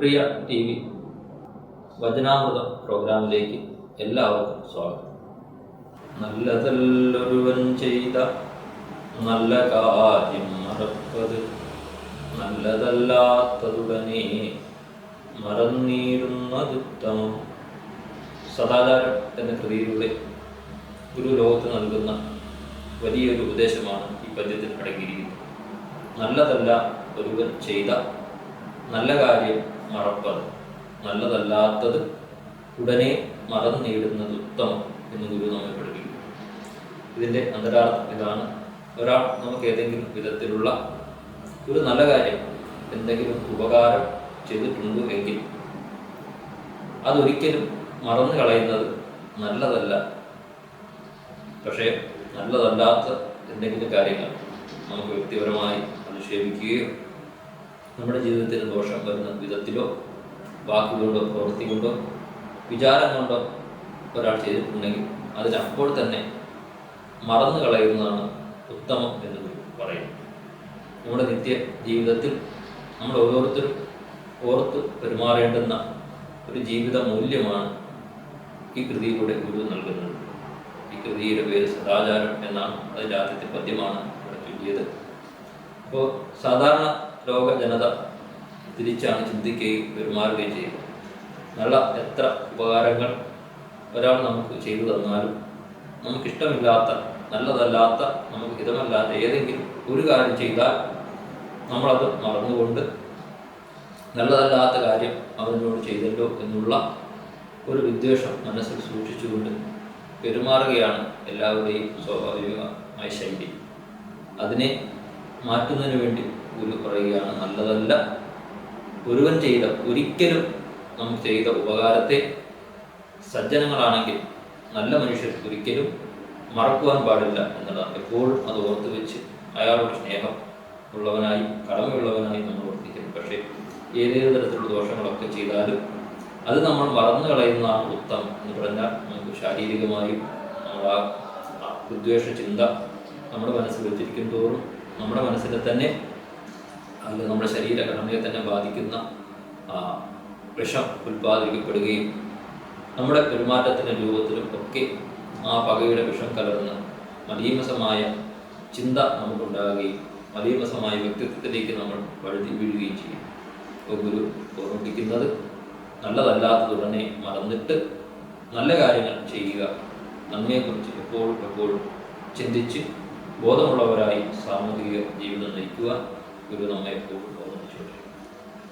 Gurupriya T V. വചനാമൃതം പ്രോഗ്രാമിലേക്ക് എല്ലാവർക്കും സ്വാഗതം. നല്ലതല്ലൊരുവൻ ചെയ്ത നല്ല കാര്യം മറപ്പത്. നല്ലതല്ലാത്തതുടനെ മറന്നിടുന്നതുത്തമം സദാചാരം എന്ന കൃതിയിലൂടെ ഗുരു ലോകത്ത് നൽകുന്ന വലിയൊരു ഉപദേശമാണ് ഈ പദ്യത്തിൽ അടങ്ങിയിരിക്കുന്നത്. നല്ലതല്ല ഒരുവൻ ചെയ്ത നല്ല കാര്യം മറപ്പത്. നല്ലതല്ലാത്തത് ഉടനെ മറന്നിടുന്നത് ഉത്തമം എന്ന് ഗുരു നമ്മെ പഠിപ്പിക്കും ഇതിന്റെ അന്തരാർത്ഥം ഇതാണ് ഒരാൾ നമുക്ക് ഏതെങ്കിലും വിധത്തിലുള്ള ഒരു നല്ല കാര്യം എന്തെങ്കിലും ഉപകാരം ചെയ്തിട്ടുണ്ട് എങ്കിൽ അതൊരിക്കലും മറന്നു കളയുന്നത് നല്ലതല്ല. പക്ഷേ നല്ലതല്ലാത്ത എന്തെങ്കിലും കാര്യങ്ങൾ നമുക്ക് വ്യക്തിപരമായി അധിക്ഷേപിക്കുകയോ നമ്മുടെ ജീവിതത്തിന് ദോഷം വരുന്ന വിധത്തിലോ വാക്കുകൊണ്ടോ പ്രവൃത്തി കൊണ്ടോ വിചാരം കൊണ്ടോ ഒരാൾ ചെയ്തിട്ടുണ്ടെങ്കിൽ അതിനപ്പോൾ തന്നെ മറന്നു കളയുന്നതാണ് ഉത്തമം എന്ന് പറയുന്നത് നമ്മുടെ നിത്യ ജീവിതത്തിൽ നമ്മൾ ഓരോരുത്തരും ഓർത്ത് പെരുമാറേണ്ടുന്ന ഒരു ജീവിത മൂല്യമാണ് ഈ കൃതിയിലൂടെ ഗുരു നൽകുന്നത്. ഈ കൃതിയുടെ പേര് സദാചാരം എന്നാണ്. അതിന്റെ ആദ്യത്തെ പദ്യമാണ് ഇവിടെ ചൊല്ലിയത്. അപ്പോൾ സാധാരണ ലോക ജനത തിരിച്ചാണ് ചിന്തിക്കുകയും പെരുമാറുകയും ചെയ്യുന്നത്. നല്ല എത്ര ഉപകാരങ്ങൾ ഒരാൾ നമുക്ക് ചെയ്തു തന്നാലും നമുക്കിഷ്ടമില്ലാത്ത നല്ലതല്ലാത്ത നമുക്ക് ഹിതമല്ലാത്ത ഏതെങ്കിലും ഒരു കാര്യം ചെയ്താൽ നമ്മളത് മറന്നുകൊണ്ട് നല്ലതല്ലാത്ത കാര്യം അവനോട് ചെയ്തല്ലോ എന്നുള്ള ഒരു വിദ്വേഷം മനസ്സിൽ സൂക്ഷിച്ചുകൊണ്ട് പെരുമാറുകയാണ് എല്ലാവരുടെയും സ്വാഭാവികമായ ശൈലി. അതിനെ മാറ്റുന്നതിന് വേണ്ടി ഗുരു പറയുകയാണ് നല്ലതല്ല. ഒരുവൻ ചെയ്ത ഒരിക്കലും നമുക്ക് ചെയ്ത ഉപകാരത്തെ സജ്ജനങ്ങളാണെങ്കിൽ നല്ല മനുഷ്യർ ഒരിക്കലും മറക്കുവാൻ പാടില്ല എന്നതാണ് എപ്പോഴും അത് ഓർത്തു വെച്ച് അയാളുടെ സ്നേഹം ഉള്ളവനായി കടമയുള്ളവനായി നമ്മൾ വർദ്ധിക്കുന്നു പക്ഷേ ഏതേത് തരത്തിലുള്ള ദോഷങ്ങളൊക്കെ ചെയ്താലും അത് നമ്മൾ മറന്നു കളയുന്നതാണ് ഉത്തമം എന്ന് പറഞ്ഞാൽ നമുക്ക് ശാരീരികമായും നമ്മൾ ആ വിദ്വേഷ ചിന്ത നമ്മുടെ മനസ്സിൽ വെച്ചിരിക്കും തോറും നമ്മുടെ മനസ്സിനെ തന്നെ അത് നമ്മുടെ ശരീരഘടനയെ തന്നെ ബാധിക്കുന്ന വിഷം ഉൽപ്പാദിപ്പിക്കപ്പെടുകയും നമ്മുടെ പെരുമാറ്റത്തിന്റെ രൂപത്തിലും ഒക്കെ ആ പകയുടെ വിഷം കലർന്ന് മലീമസമായ ചിന്ത നമുക്കുണ്ടാകുകയും മലീമസമായ വ്യക്തിത്വത്തിലേക്ക് നമ്മൾ വഴുതി വീഴുകയും ചെയ്യും. അപ്പോൾ ഗുരു ഓർമ്മിപ്പിക്കുന്നത് നല്ലതല്ലാത്തതുടനെ മറന്നിട്ട് നല്ല കാര്യങ്ങൾ ചെയ്യുക. നന്മയെക്കുറിച്ച് എപ്പോഴും എപ്പോഴും ചിന്തിച്ച് ബോധമുള്ളവരായി സാമൂഹിക ജീവിതം നയിക്കുക. ഗുരു നമ്മെ എപ്പോഴും